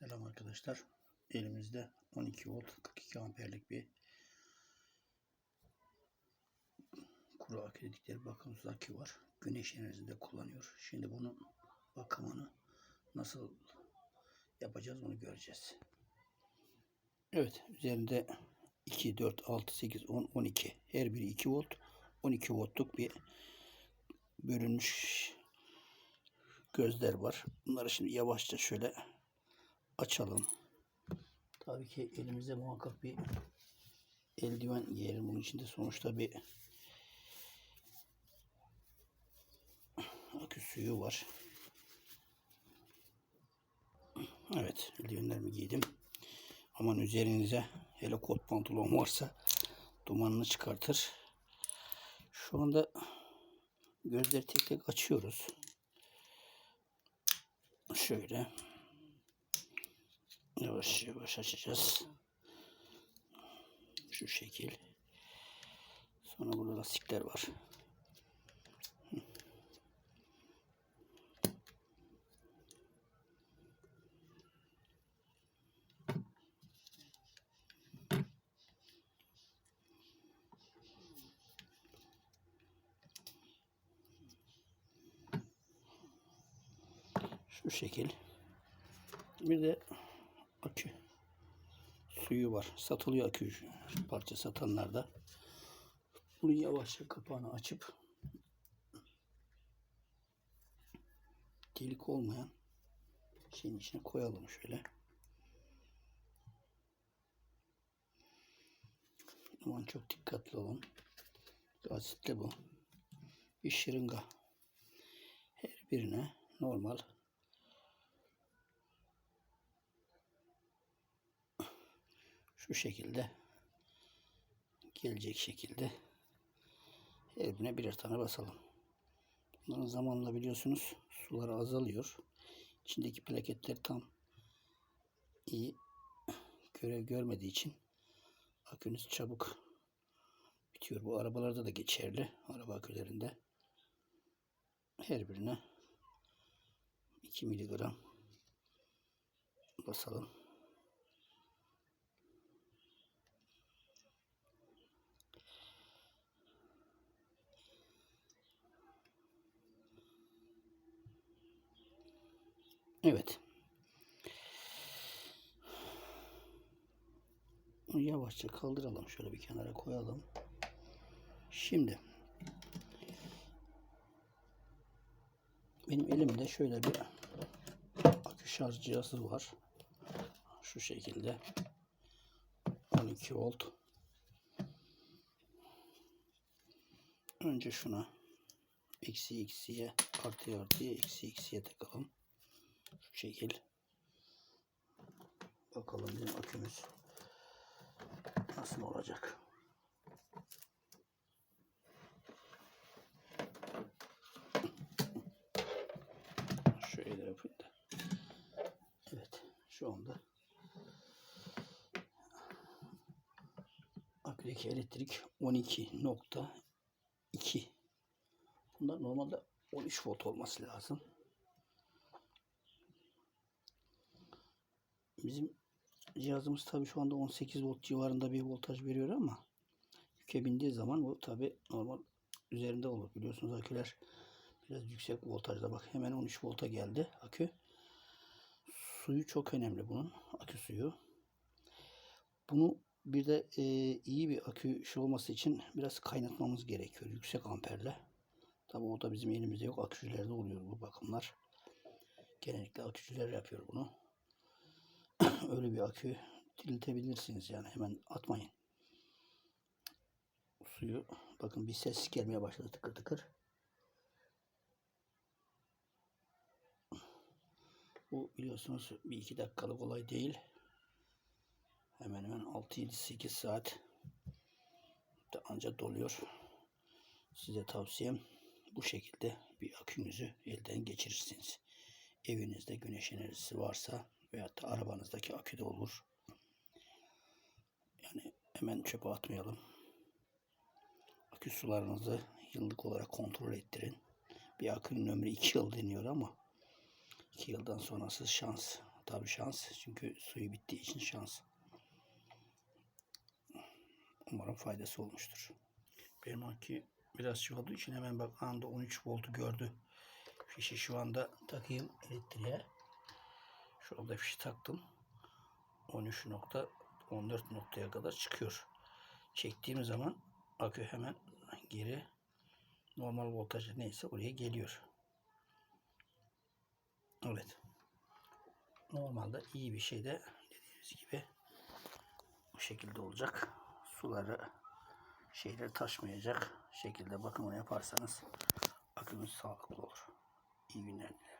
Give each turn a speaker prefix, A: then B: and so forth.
A: Selam arkadaşlar. Elimizde 12 volt 42 amperlik bir kuru akü dedikleri bakımsız akü var. Güneş enerjisinde kullanıyor. Şimdi bunun bakımını nasıl yapacağız onu göreceğiz. Evet üzerinde 2, 4, 6, 8, 10, 12 her biri 2 volt 12 voltluk bir bölünmüş gözler var. Bunları şimdi yavaşça şöyle açalım. Tabii ki elimizde muhakkak bir eldiven giyelim. Bunun içinde sonuçta bir akü suyu var. Evet, eldivenlerimi giydim. Aman üzerinize hele kot pantolon varsa dumanını çıkartır. Şu anda gözleri tek tek açıyoruz. Şöyle. Yavaş yavaş açacağız. Şu şekil. Sonra burada lastikler var. Şu şekil. Bir de akü suyu var. Satılıyor akü parça satanlarda. Bunu yavaşça kapağını açıp delik olmayan şeyin içine koyalım şöyle. Aman çok dikkatli olun. Asitli bu. Bir şırınga. Her birine normal şu şekilde gelecek şekilde her birine birer tane basalım. Bunların zamanla biliyorsunuz suları azalıyor. İçindeki plaketler tam iyi görev görmediği için akünüz çabuk bitiyor. Bu arabalarda da geçerli. Araba akülerinde her birine 2 miligram basalım. Evet. Bunu yavaşça kaldıralım. Şöyle bir kenara koyalım. Şimdi benim elimde şöyle bir akü şarj cihazı var. Şu şekilde 12 volt. Önce şuna eksi eksiye artı artıya eksi eksiye takalım. Şekil. Bakalım bizim akümüz nasıl olacak. Şöyle yapayım da. Evet. Şu anda aküdeki elektrik 12.2 Bunlar normalde 13 volt olması lazım. Bizim cihazımız tabi şu anda 18 volt civarında bir voltaj veriyor ama yüke bindiği zaman bu tabi normal üzerinde olur. Biliyorsunuz aküler biraz yüksek voltajda bak hemen 13 volta geldi akü. Suyu çok önemli bunun akü suyu. Bunu bir de e, iyi bir akü şey olması için biraz kaynatmamız gerekiyor yüksek amperle. Tabi o da bizim elimizde yok. Akücülerde oluyor bu bakımlar. Genellikle akücüler yapıyor bunu öyle bir akü diriltebilirsiniz yani hemen atmayın. Suyu bakın bir ses gelmeye başladı tıkır tıkır. Bu biliyorsunuz bir iki dakikalık olay değil. Hemen hemen 6-7-8 saat ancak doluyor. Size tavsiyem bu şekilde bir akünüzü elden geçirirsiniz. Evinizde güneş enerjisi varsa veyahut da arabanızdaki aküde olur. Yani hemen çöpe atmayalım. Akü sularınızı yıllık olarak kontrol ettirin. Bir akünün ömrü 2 yıl deniyor ama 2 yıldan sonrası şans tabii şans. Çünkü suyu bittiği için şans. Umarım faydası olmuştur. Benim anki biraz şey olduğu için hemen bak anda 13 voltu gördü. Fişi şu anda takayım elektriğe. Şu anda fişi taktım. 13 nokta 14 noktaya kadar çıkıyor. Çektiğim zaman akü hemen geri normal voltajı neyse oraya geliyor. Evet. Normalde iyi bir şey de dediğimiz gibi bu şekilde olacak. Suları şeyleri taşmayacak şekilde bakımını yaparsanız akümüz sağlıklı olur. İyi günler dilerim.